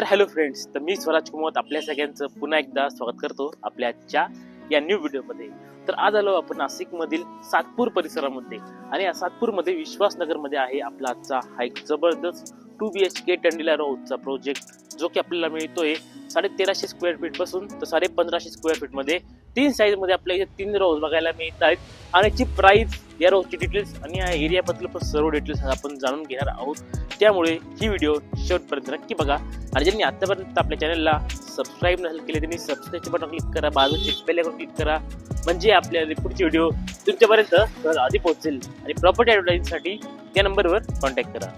तर hello friends तर मी स्वराज कुमत आपल्या सगळ्यांचं पुन्हा एकदा स्वागत करतो आपल्या आजच्या या न्यू व्हिडिओमध्ये तर आज आलो आपण नाशिकमधील सातपूर परिसरामध्ये आणि या सातपूरमध्ये विश्वासनगरमध्ये आहे आपला आजचा हा एक जबरदस्त टू बी एच के टंडीला रोडचा प्रोजेक्ट जो की आपल्याला मिळतोय साडे तेराशे स्क्वेअर फीटपासून तर साडे पंधराशे स्क्वेअर फीटमध्ये. तीन साईजमध्ये आपल्याला इथे तीन रोज बघायला मिळत आहेत आणि याची प्राइस या रोजची डिटेल्स आणि या एरियाबद्दल पण सर्व डिटेल्स आपण जाणून घेणार आहोत. त्यामुळे ही व्हिडिओ शेवटपर्यंत नक्की बघा. आणि ज्यांनी आतापर्यंत आपल्या चॅनलला सबस्क्राईब नसेल केले त्यांनी सबस्क्राईबचे बटन क्लिक करा बाजूचे बेल क्लिक करा म्हणजे आपल्या पुढचे व्हिडिओ तुमच्यापर्यंत सहज आधी पोहोचेल. आणि प्रॉपर्टी ॲडव्हर्टाईजसाठी त्या नंबरवर कॉन्टॅक्ट करा.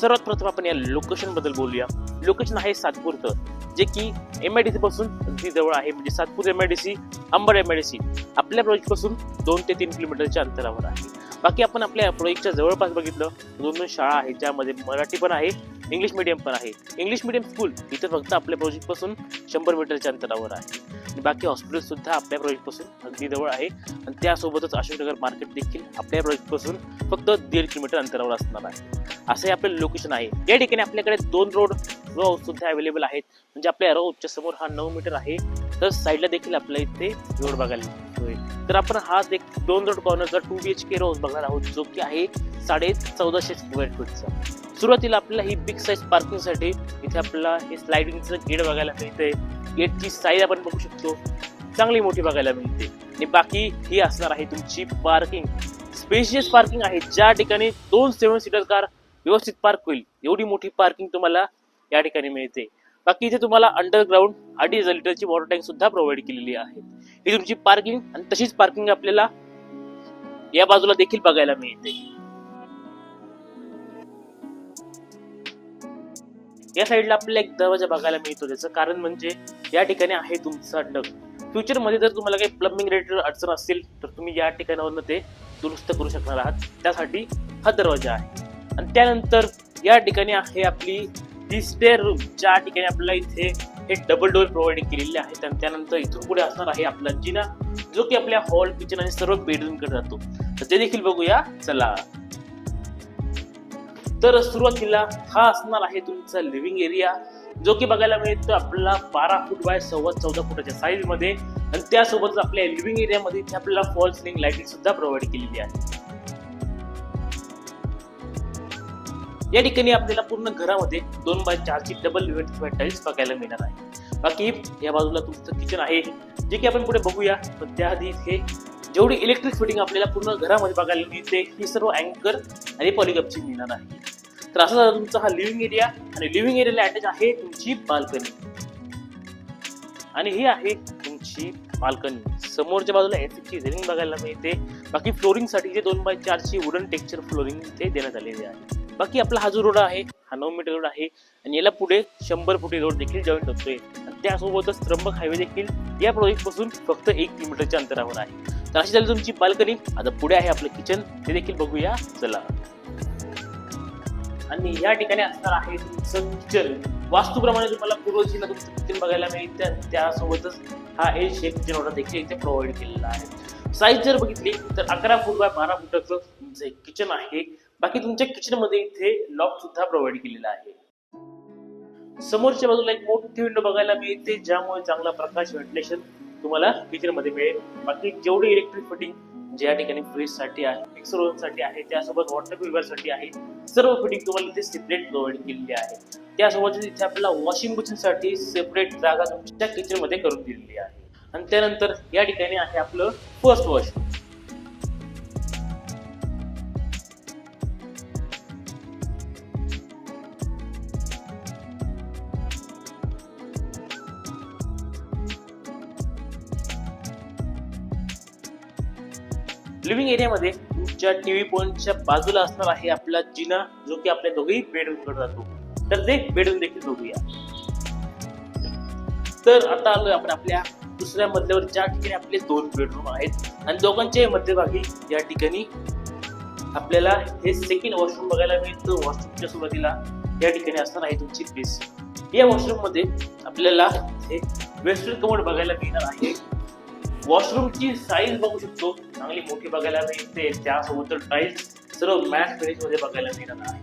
सर्वात प्रथम आपण या लोकेशनबद्दल बोलूया. लोकेशन आहे सातपूरचं जे की एम आय डी सी पासून अगदी जवळ आहे म्हणजे Satpur M I D C Ambar M I D C आपल्या प्रोजेक्टपासून दोन ते तीन किलोमीटरच्या अंतरावर आहे. बाकी आपण आपल्या प्रोजेक्टच्या जवळपास बघितलं दोन दोन शाळा आहेत ज्यामध्ये मराठी पण आहे इंग्लिश मिडियम पण आहे. इंग्लिश मिडियम स्कूल इथं फक्त आपल्या प्रोजेक्टपासून शंभर मीटरच्या अंतरावर आहे. आणि बाकी हॉस्पिटल सुद्धा आपल्या प्रोजेक्टपासून अगदी जवळ आहे. आणि त्यासोबतच अशोकनगर मार्केट देखील आपल्या प्रोजेक्टपासून फक्त दीड किलोमीटर अंतरावर असणार आहे. असंही आपलं लोकेशन आहे. या ठिकाणी आपल्याकडे दोन रोड रो सुद्धा अवेलेबल आहेत. म्हणजे आपल्या रोडच्या समोर हा नऊ मीटर आहे. तर साईडला देखील आपल्या इथे रोड बघायला होईल. तर आपण हा एक दोन road कॉर्नरचा two B H K road बघणार आहोत जो की आहे साडे चौदाशे स्क्वेअर फूटचा सुरुवातीला आपल्याला ही बिग साईज पार्किंगसाठी इथे आपल्याला हे स्लायडिंगचं गेट बघायला मिळते. गेटची साईज आपण बघू शकतो. चांगली मोठी बघायला मिळते. आणि बाकी ही असणार आहे तुमची पार्किंग स्पेशियस पार्किंग आहे. ज्या ठिकाणी दोन सेवन सीटर कार व्यवस्थित पार्क होईल एवढी मोठी पार्किंग तुम्हाला या ठिकाणी मिळते. बाकी इथे तुम्हाला अंडरग्राऊंड अडीच हजार लिटरची वॉटर टँक सुद्धा प्रोव्हाइड केलेली आहे. ही तुमची पार्किंग आणि तशीच पार्किंग आपल्याला या बाजूला देखील बघायला मिळते. या साईडला आपल्याला एक दरवाजा बघायला मिळतो त्याचं कारण म्हणजे या ठिकाणी आहे तुमचा डग फ्युचरमध्ये जर तुम्हाला काही प्लंबिंग रिलेटेड अडचण असतील तर तुम्ही या ठिकाणावरनं ते दुरुस्त करू शकणार आहात. त्यासाठी हा दरवाजा आहे. आणि त्यानंतर या ठिकाणी आहे आपली ही स्टेअर रूम ज्या ठिकाणी आपल्याला इथे हे डबल डोअर प्रोव्हाइड केलेले आहेत आणि त्यानंतर इथून पुढे असणार आहे आपला जिना जो की आपल्या हॉल किचन आणि सर्व बेडरूमकडे जातो. तर ते देखील बघूया. चला. तर सुरुवातीला हा असणार आहे तुमचा लिव्हिंग एरिया जो की बघायला मिळतो आपल्याला बारा फूट बाय सव्वा चौदा फुटाच्या साईजमध्ये. आणि त्यासोबतच आपल्या लिव्हिंग एरियामध्ये इथे आपल्याला फॉल सिलिंग लाईटिंग सुद्धा प्रोव्हाइड केलेली आहे. या ठिकाणी आपल्याला पूर्ण घरामध्ये दोन बाय चारची डबल टाईल्स बघायला मिळणार आहे. बाकी या बाजूला तुमचं किचन आहे. जे की आपण पुढे बघूया पण त्याआधी हे जेवढी इलेक्ट्रिक फिटिंग आपल्याला पूर्ण घरामध्ये बघायला मिळते ही सर्व अँकर आणि पॉलिकपची मिळणार आहे. तर असा झाला तुमचा हा लिव्हिंग एरिया आणि लिव्हिंग एरियाला अटॅच आहे तुमची बाल्कनी आणि ही आहे तुमची बाल्कनी समोरच्या बाजूला एसीची रेलिंग बघायला मिळते. बाकी फ्लोरिंगसाठी जे दोन बाय चारची वुडन टेक्स्चर फ्लोरिंग इथे देण्यात आलेली आहे. बाकी आपला हा जो रोड आहे हा नऊ मीटर रोड आहे आणि याला पुढे शंभर फुटी रोड देखील जॉईन करतोय. त्यासोबतच त्र्यंबक हायवे देखील या प्रोजेक्टपासून फक्त एक किलोमीटरच्या अंतरावर आहे. तर अशी झाली तुमची बाल्कनी आता पुढे आहे आपलं किचन ते देखील बघूया. चला. आणि या ठिकाणी असणार आहे तुमचं किचन वास्तूप्रमाणे तुम्हाला पूर्व तुमचं किचन बघायला मिळेल. आणि त्यासोबतच हा एल शेप किचन ऑर्डर देखील इथे प्रोव्हाइड केलेला आहे. साईज जर बघितली तर अकरा फूट बाय बारा फुटाचं तुमचं किचन आहे. बाकी तुमच्या किचनमध्ये इथे लॉक सुद्धा प्रोव्हाइड केलेला आहे. समोरच्या बाजूला एक मोठी विंडो बघायला मिळते ज्यामुळे चांगला प्रकाश व्हेंटिलेशन तुम्हाला किचनमध्ये मिळेल. बाकी जेवढी इलेक्ट्रिक फिटिंग ज्या ठिकाणी फ्रीजसाठी आहे मिक्सरसाठी आहे त्यासोबत वॉटर प्युरिफायरसाठी आहे सर्व फिटिंग तुम्हाला इथे सेपरेट प्रोव्हाइड केलेली आहे. त्यासोबत इथे आपल्याला वॉशिंग मशीन साठी सेपरेट जागा तुमच्या किचनमध्ये करून दिलेली आहे. आणि त्यानंतर या ठिकाणी आहे आपलं फर्स्ट वॉश लिव्हिंग एरियामध्ये तुमच्या टीव्ही पॉईंटच्या बाजूला असणार आहे आपला जिना जो की आपल्या दोघेही बेडरूमकडे जातो तर ते बेडरूम देखील बघूया. तर आता आलोय आपण आपल्या दुसऱ्या मधल्यावर ज्या ठिकाणी आपले दोन बेडरूम आहेत आणि दोघांचे मध्यभागी या ठिकाणी आपल्याला हे सेकंड वॉशरूम बघायला मिळतं. वॉशरूमच्या सुरुवातीला या ठिकाणी असणार आहे तुमची बेस या वॉशरूममध्ये आपल्याला हे वेस्टर्न कमोड बघायला मिळणार आहे. वॉशरूमची साईज बघू शकतो. चांगली मोठी बघायला मिळते. त्यासोबत टाईल्स सर्व मॅट फिनिशमध्ये बघायला मिळणार आहे.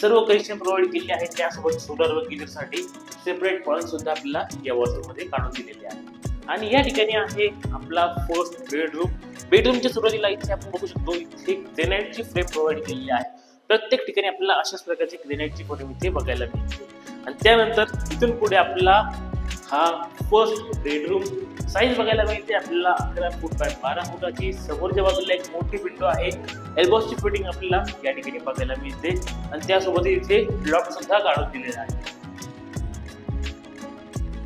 सर्व कनेक्शन प्रोव्हाइड केले आहे त्यासोबत सोलर व गीजरसाठी सेपरेट पॉईंट सुद्धा आपल्याला या वॉशरूममध्ये काढून दिलेले आहे आणि या ठिकाणी आहे आपला फर्स्ट बेडरूम बेडरूमच्या सुरुवातीला इथे आपण बघू शकतो इथे ग्रेनाईटची फ्रेम प्रोव्हाइड केलेली आहे. प्रत्येक ठिकाणी आपल्याला अशाच प्रकारची ग्रेनाईटची फ्रेम इथे बघायला मिळते. आणि त्यानंतर इथून पुढे आपला हा फर्स्ट बेडरूम साईज बघायला मिळते आपल्याला अकरा फूट बाय बारा फुटाची. समोरच्या बाजूला एक मोठी विंडो आहे. एल्बोसची फिटिंग आपल्याला या ठिकाणी बघायला मिळते. आणि त्यासोबत इथे लॉक सुद्धा काढून दिलेला आहे.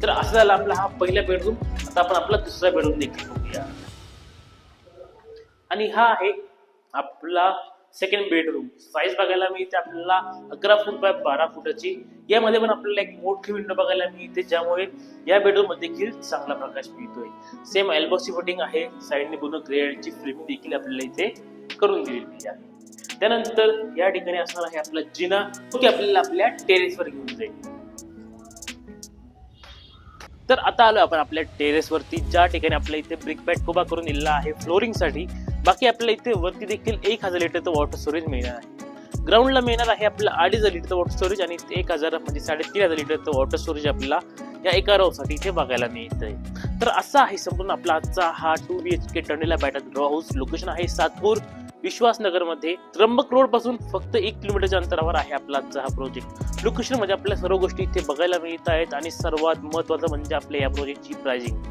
तर असं झालं आपला हा पहिला बेडरूम आता आपण आपला दुसरा बेडरूम देखील बघूया. आणि हा आहे आपला सेकंड बेडरूम साईज बघायला मिळते आपल्याला अकरा फूट बाय बारा फुटाची. यामध्ये पण आपल्याला एक मोठी विंडो बघायला मिळते ज्यामुळे या बेडरूममध्ये देखील चांगला प्रकाश मिळतोय. सेम एल्बोची फिटिंग आहे. साईडने पूर्ण ग्रेडची फ्रेम देखील आपल्याला इथे करून दिलेली आहे. त्यानंतर या ठिकाणी असणार आहे आपला जिना तो की आपल्याला आपल्या टेरेसवर घेऊन जाईल. तर आता आलो आपण आपल्या टेरेसवरती ज्या ठिकाणी आपल्या इथे ब्रिक बॅट उभा करून दिलेला आहे फ्लोरिंगसाठी बाकी आपल्याला इथे वरती देखील एक हजार लिटरचं वॉटर स्टोरेज मिळणार आहे. ग्राउंडला मिळणार आहे आपल्याला अडीच हजार लिटरचं वॉटर स्टोरेज आणि एक हजार म्हणजे साडेतीन हजार लिटरचं वॉटर स्टोरेज आपल्याला या एका साठी इथे बघायला मिळत आहे तर असा आहे संपूर्ण आपला आजचा हा टू बी एच के टंडेला बॅटल रो हाऊस लोकेशन आहे सातपूर विश्वासनगरमध्ये. त्र्यंबक रोडपासून फक्त एक किलोमीटरच्या अंतरावर आहे आपला आजचा हा प्रोजेक्ट लोकेशन म्हणजे आपल्या सर्व गोष्टी इथे बघायला मिळत आहेत आणि सर्वात महत्वाचं म्हणजे आपल्या या प्रोजेक्टची प्राइसिंग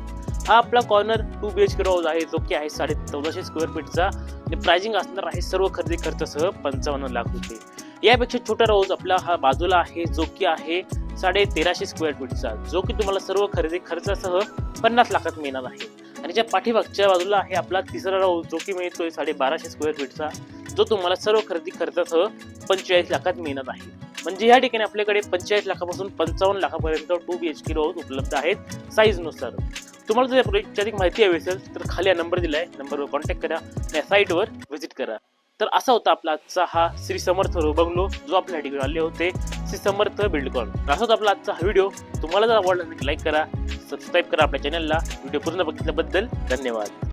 हा आपला corner two B H K house आहे जो की आहे साडे चौदाशे स्क्वेअर फीटचा आणि प्राइसिंग असणार आहे सर्व खरेदी खर्चासह पंचावन्न लाख रुपये. यापेक्षा छोटा हाऊस आपला हा बाजूला आहे जो की आहे साडे तेराशे स्क्वेअर फीटचा जो की तुम्हाला सर्व खरेदी खर्चासह पन्नास लाखात मिळणार आहे. आणि ज्या पाठीमागच्या बाजूला आहे आपला तिसरा राऊस जो की मिळतोय साडे बाराशे स्क्वेअर फीटचा जो तुम्हाला सर्व खरेदी खर्चासह पंचेचाळीस लाखात मिळणार आहे. म्हणजे या ठिकाणी आपल्याकडे पंचेचाळीस लाखापासून पंचावन्न लाखापर्यंत two B H K house उपलब्ध आहेत साईजनुसार तुम्हाला जर या प्रोजेक्टची अधिक माहिती हवी असेल तर खाली हा नंबर दिला आहे नंबरवर कॉन्टॅक्ट करा या साईटवर व्हिजिट करा. तर असा होता आपला आजचा हा श्री समर्थ रो बंगलो जो आपल्या ठिकाणी आले होते श्री समर्थ बिल्डकॉन असा होता आपला आजचा हा व्हिडिओ तुम्हाला जर आवडला लाईक करा सबस्क्राईब करा आपल्या चॅनलला व्हिडिओ पूर्ण बघितल्याबद्दल धन्यवाद.